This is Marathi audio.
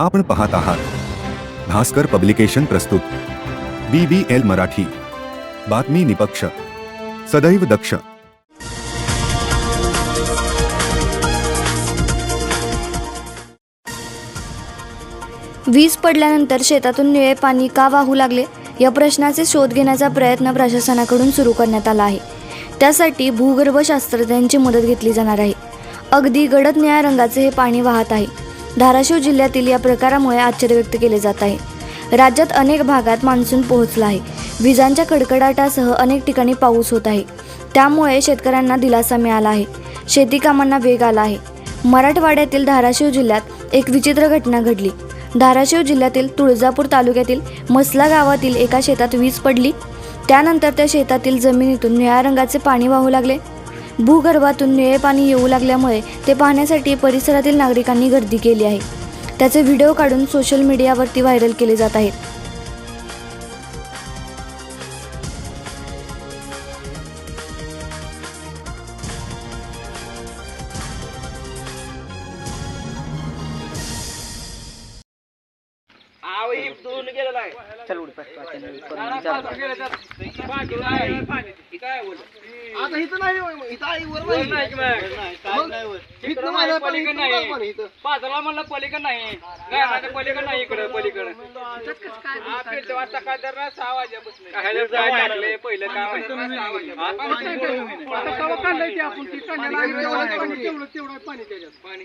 आपण पाहत आहात. भास्कर पब्लिकेशन प्रस्तुत. B B L Marathi. बातमी निपक्ष. सदैव दक्ष. वीज पडल्यानंतर शेतातून निळे पाणी का वाहू लागले या प्रश्नाचे शोध घेण्याचा प्रयत्न प्रशासनाकडून सुरू करण्यात आला आहे. त्यासाठी भूगर्भशास्त्रज्ञांची मदत घेतली जाणार आहे. अगदी गडद निळ्या रंगाचे हे पाणी वाहत आहे. धाराशिव जिल्ह्यातील या प्रकारामुळे आश्चर्य व्यक्त केले जात आहे. राज्यात अनेक भागात मान्सून पोहोचला आहे. विजांच्या कडकडाटासह अनेक ठिकाणी पाऊस होत आहे. त्यामुळे शेतकऱ्यांना दिलासा मिळाला आहे. शेती कामांना वेग आला आहे. मराठवाड्यातील धाराशिव जिल्ह्यात एक विचित्र घटना घडली. धाराशिव जिल्ह्यातील तुळजापूर तालुक्यातील मसला गावातील एका शेतात वीज पडली. त्यानंतर त्या शेतातील जमिनीतून निळ्या रंगाचे पाणी वाहू लागले. भूगर्भातून निळे पाणी येऊ लागल्यामुळे ते पाहण्यासाठी परिसरातील नागरिकांनी गर्दी केली आहे. त्याचे व्हिडिओ काढून सोशल मीडियावरती व्हायरल केले जात आहेत. आवई दोन गेलेला आहे. चल उडी पाच पाच आहे. काय बोल. आता इथं नाही होय, इथं आई वर वर नाही. नाही मग? इकडं नाही, पलीकडं पण नाही इथं. पाचला म्हणलं पलीकडं नाही. पलीकडं नाही इकडं पलीकडं. तेव्हा ना सहा वाजेपासून. काय टाकले पहिलं तेवढं पाणी, तेवढं- तेवढं पाणी त्याच्यात. पाणी